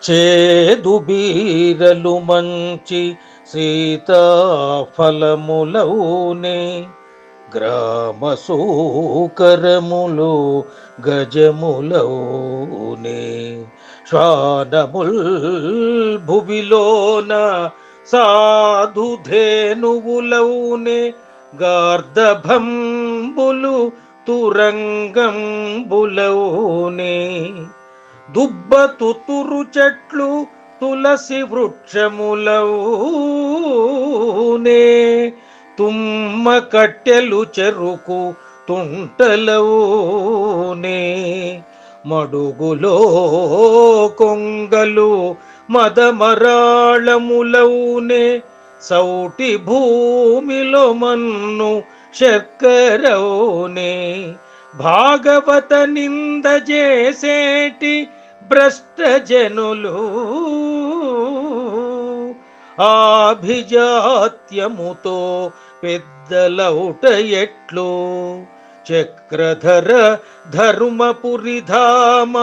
చేదు బీరలు మంచి సీతాఫలములౌనే. గ్రామ సూకరములు గజములవునే శ్వానముల్ భువిలోన సాధుధేనువులవునే గార్ధభంబులు తురంగంబులౌనే. దుబ్బ తుతురు చెట్లు తులసి వృక్షములవునే. తుమ్మ కట్టెలు చెరుకు తుంటలవునే. మడుగులో కొంగలు మదమరాళములవునే. సౌటి భూమిలో మన్ను శర్కరవునే. భాగవత నింద చేసేటి భ్రష్టజనులు ఆభిజాత్యముతో పెద్దలౌట ఎట్లు? చక్రధర ధర్మపురిధామ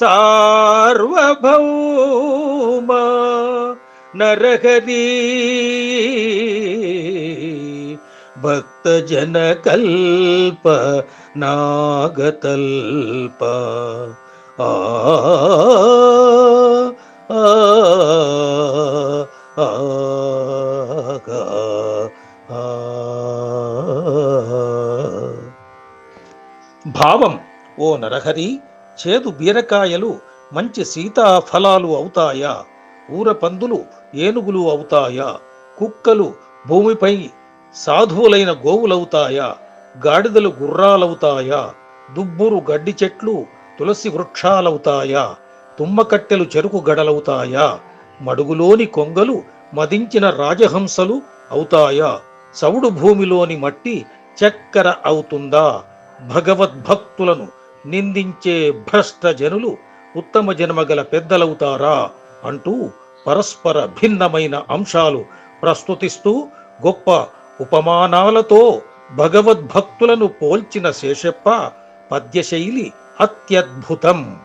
సార్వభౌమ నరహరీ భక్తజన కల్ప భావం ఓ నరహరి చేదు బీరకాయలు మంచి సీతాఫలాలు అవుతాయా? ఊర పందులు ఏనుగులు అవుతాయా? కుక్కలు భూమిపై సాధువులైన గోవులవుతాయా? గాడిదలు గుర్రాలవుతాయా? దుబ్బురు గడ్డి చెట్లు తులసి వృక్షాలవుతాయా తుమ్మకట్టెలు చెరుకు గడలవుతాయా మడుగులోని కొంగలు మదించిన రాజహంసలు అవుతాయా సౌడు భూమిలోని మట్టి చక్కెర అవుతుందా? భగవద్భక్తులను నిందించే భ్రష్ట జనులు ఉత్తమ జన్మగల పెద్దలవుతారా? అంటూ పరస్పర భిన్నమైన అంశాలు ప్రస్తుతిస్తూ గొప్ప ఉపమానాలతో భగవద్భక్తులను పోల్చిన శేషప్ప ಪದ್ಯಶೈಲಿ ಅತ್ಯದ್ಭುತಂ.